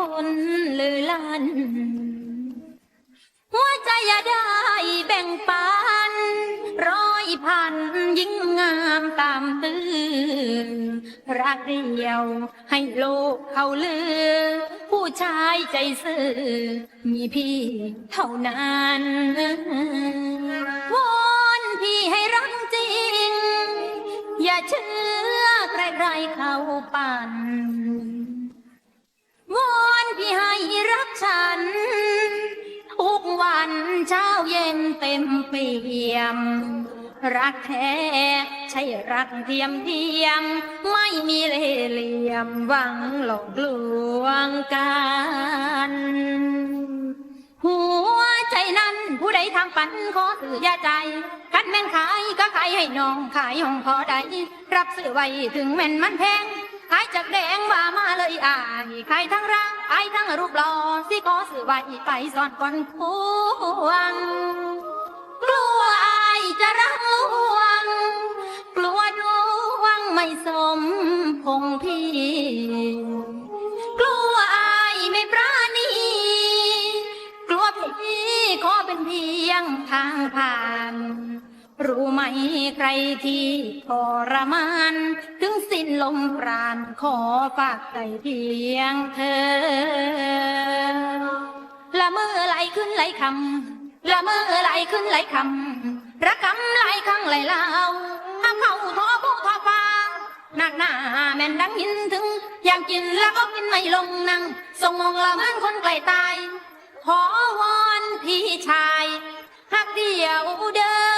คนหรือลัน หัวใจอย่าได้แบ่งปัน ร้อยพันยิ่งงามตามตื่นรักเดียวให้โลกเขาลือ ผู้ชายใจซื่อมีพี่เท่านั้นวอนพี่ให้รักจริง อย่าเชื่อใครๆเขาปั่น เช้าเย็นเต็มเปี่ยม รักแท้ใช่รักเทียมเทียม ไม่มีเล่เหลี่ยมหวังหลอกลวงกัน หัวใจนั้นผู้ใดทางปันขอถือยาใจกันแม่นขายก็ขายให้น้องขายห้องพอได้รับซื้อไว้ถึงแม่นมันแพง ขายจากแดงว่ามาเลยอายขายทั้งร่างขายทั้งรูปหล่อสิขอซื้อไว้ไปซ่อนก่อนพวงกลัวอายจะรักลวง กลัวดวงไม่สมพงพี่ กลัวอายไม่ปราณี กลัวพี่ขอเป็นเพียงทางผ่าน รู้ไหมใครที่ทรมาน ถึงสิ้นลมปราณขอฝากใจเพียงเธอ ละเมื่อไหลขึ้นไหลคำละเมื่อไหลขึ้นไหลคำระกำไหลครั้งไหลเล่าทำเขาทอผู้ทอฟ้าหนักหนาแม่นดังยินถึง อยากกินแล้วก็กินไม่ลงนั่งส่งมองละเมือนคนไกลตาย ขอวอนพี่ชายหักเดียวเด้อ